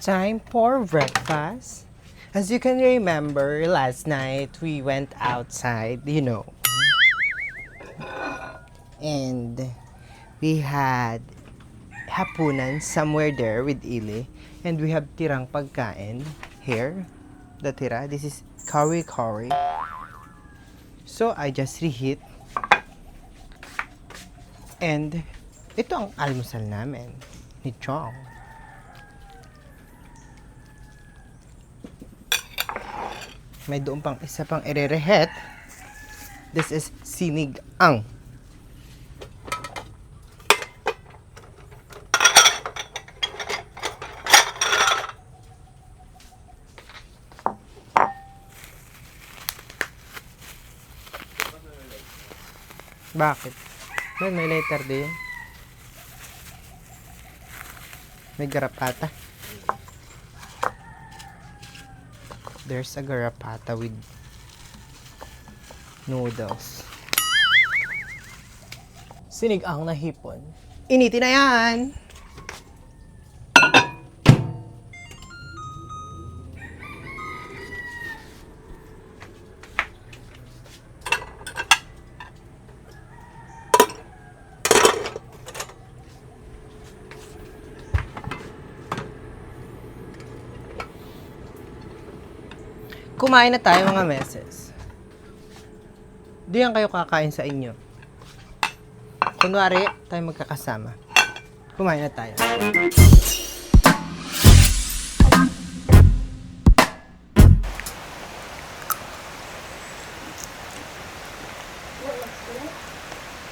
time for breakfast. As you can remember, last night we went outside, you know. And we had hapunan somewhere there with Ili. And we have tirang pagkain here. The tira. This is curry curry. So, I just reheat. And ito ang almusal namin ni Chong. May doon pang isa pang irerehet. This is sinig ang. Bakit? May, may letter din. May garapata. There's a garapata with noodles. Sinigang na hipon. Initin na yan! Kumain na tayo mga meses. Diyan kayo kakain sa inyo. Kunwari, tayo magkakasama. Kumain na tayo.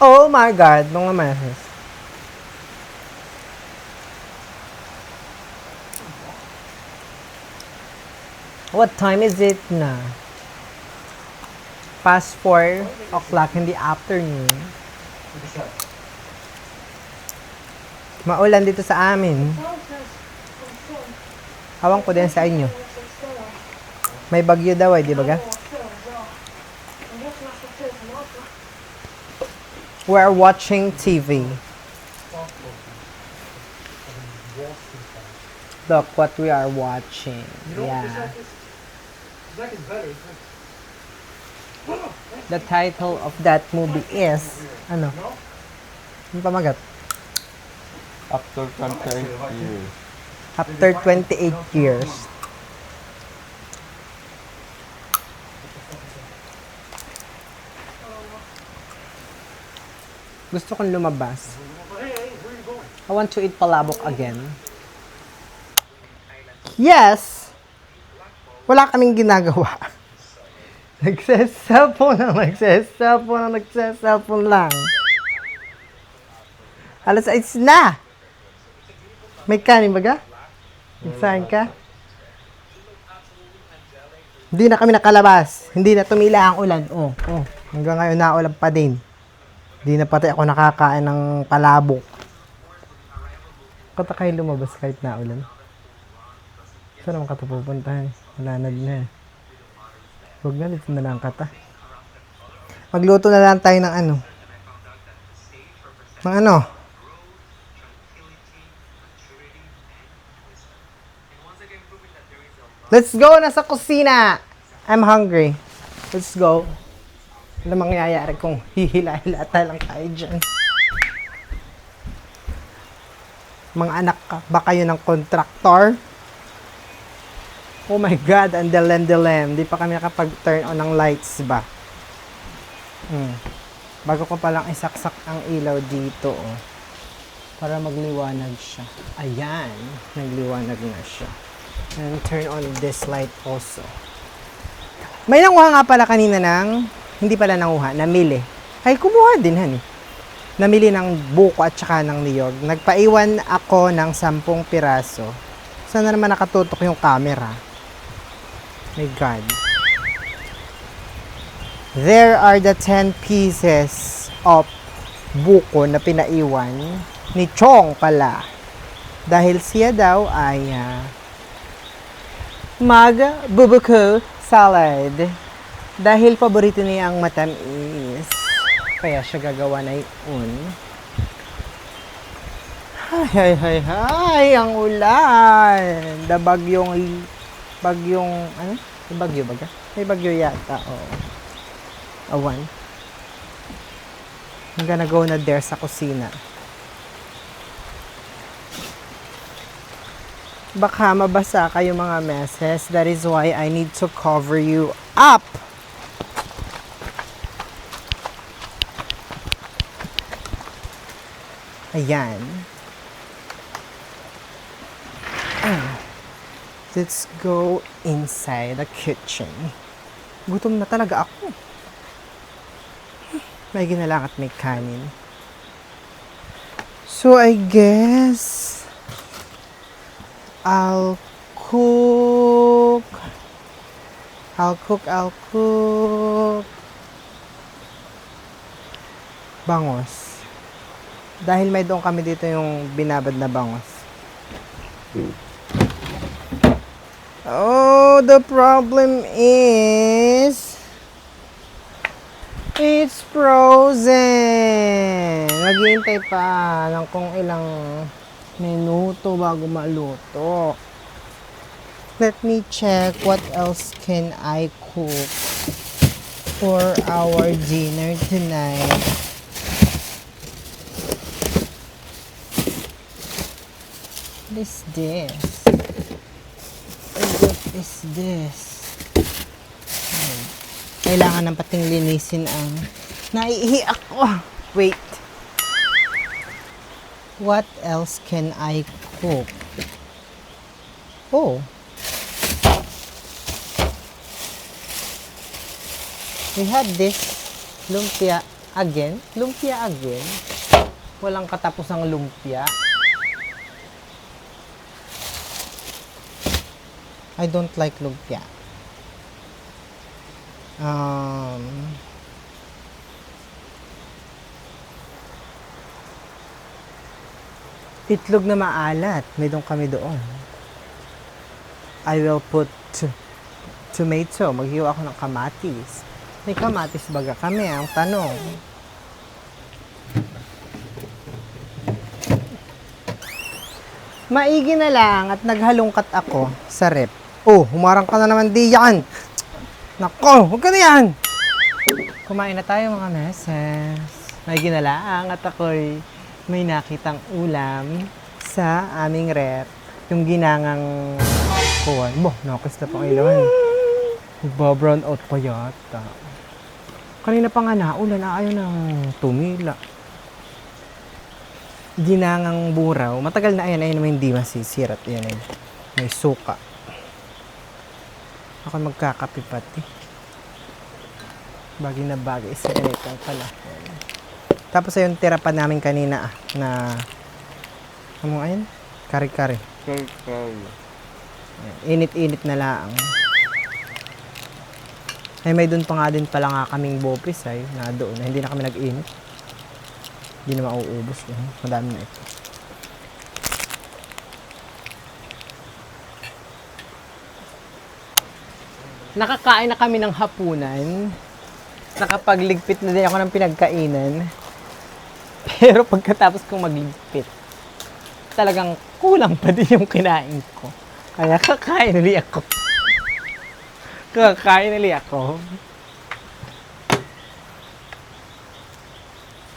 Oh my God, mga meses. What time is it na? Past 4 o'clock in the afternoon. Maulan dito sa amin. Hawang ko din sa inyo. May bagyo daw eh, di ba ga? We're watching TV. Look what we are watching. Yeah. The title of that movie is ano? Ano pamagat? After 28 years. After 28 years. Gusto kong lumabas. I want to eat palabok again. Yes! Wala kaming ginagawa. Nagseselfone lang, nagseselfone lang, nagseselfone lang. Alas 6 na! May kanin baga? Nagsahin ka? Hindi na kami nakalabas. Hindi na tumila ang ulan. Oh, oh. Hanggang ngayon naulan pa din. Hindi na pati ako nakakain ng palabok. Kata kayo lumabas kahit naulan. Saan naman kata pupuntahan? Wala na din eh. Huwag na, dito na lang kata. Magluto na lang tayo ng ano. Ng ano? Let's go na sa kusina. I'm hungry. Let's go. Ano mangyayari kung hihila-hilata lang tayo dyan? Mga anak ka, ba kayo ng kontraktor? Oh my God, ang delem-delem. Di pa kami nakapag-turn on ng lights ba? Hmm. Bago ko palang isaksak ang ilaw dito, oh. Para magliwanag siya. Ayan, nagliwanag na siya. And turn on this light also. May nanguha nga pala kanina ng, hindi pala nanguha, namili. Ay, kumuha din, hani. Namili ng buko at saka ng niyog. Nagpaiwan ako ng sampung piraso. Sana naman nakatutok yung camera. My God. There are the 10 pieces of buko na pinaiwan ni Chong pala. Dahil siya daw ay ah, mag bubuko salad. Dahil paborito niya ang matamis. Kaya siya gagawa na yun. Ay, ay, ay, ang ulan. The bagyong, ano? May bagyo ba ka? May bagyo yata, oo. Awan. I'm gonna go na there sa kusina. Baka mabasa kayo mga meses. That is why I need to cover you up. Ayan. Let's go inside the kitchen. Gutom na talaga ako. May ginalang at may kanin. So, I guess, I'll cook. I'll cook, I'll cook. Bangos. Dahil may doon kami dito yung binabad na bangos. Oh, the problem is it's frozen. Naghihintay pa ng kung ilang minuto bago maluto. Let me check what else can I cook for our dinner tonight. What is this? Is this? Kailangan ng pating linisin ang naiihi ako. Wait. What else can I cook? Oh. We had this lumpia again. Lumpia again. Walang katapusang lumpia. I don't like lumpia. Um, itlog na maalat. Doon kami doon. I will put tomato. Maghiwa ako ng kamatis. May kamatis baga kami, ang tanong. Maigi na lang at naghalungkat ako sa rep. Oh, humarang ka na naman di yan. Nako, huwag ka na yan. Kumain na tayo mga meses. Maigi na lang at ako'y may nakitang ulam sa aming rep. Yung ginangang kuwan. Bo, nakis na pang ilawan. Magba-brown out pa yata. Kanina pa nga naulan, ayaw ng tumila ginangang buraw. Matagal na ayan, ayun naman hindi masisirat. Yan ay may suka. Ako magkakape pati. Bagay na bagay sa ganitong pala. Ayan. Tapos ayun, tira pa namin kanina ah, na ano ayun? Kari-kari. Curry, curry. Ayan, Init-init na lang. Ay may doon pa nga din pala nga kaming bopis ay na doon hindi na kami nag-init. Hindi na mauubos. Madami na ito. Nakakain na kami ng hapunan. Nakapagligpit na din ako ng pinagkainan. Pero pagkatapos kong magligpit, talagang kulang pa din yung kinain ko. Kaya kakain ulit ako. Kakain ulit ako.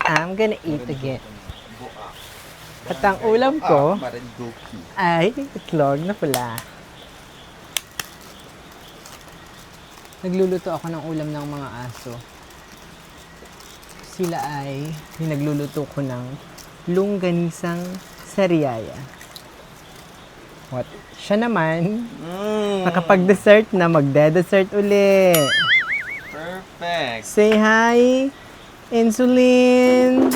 I'm gonna eat again. At ang ulam ko Ah, ay itlog na pula. Nagluluto ako ng ulam ng mga aso. Sila ay nagluluto ko ng lungganisang sariaya. What? Siya naman, Mm, nakapag-dessert na, magde-dessert uli. perfect. Say hi, insulin.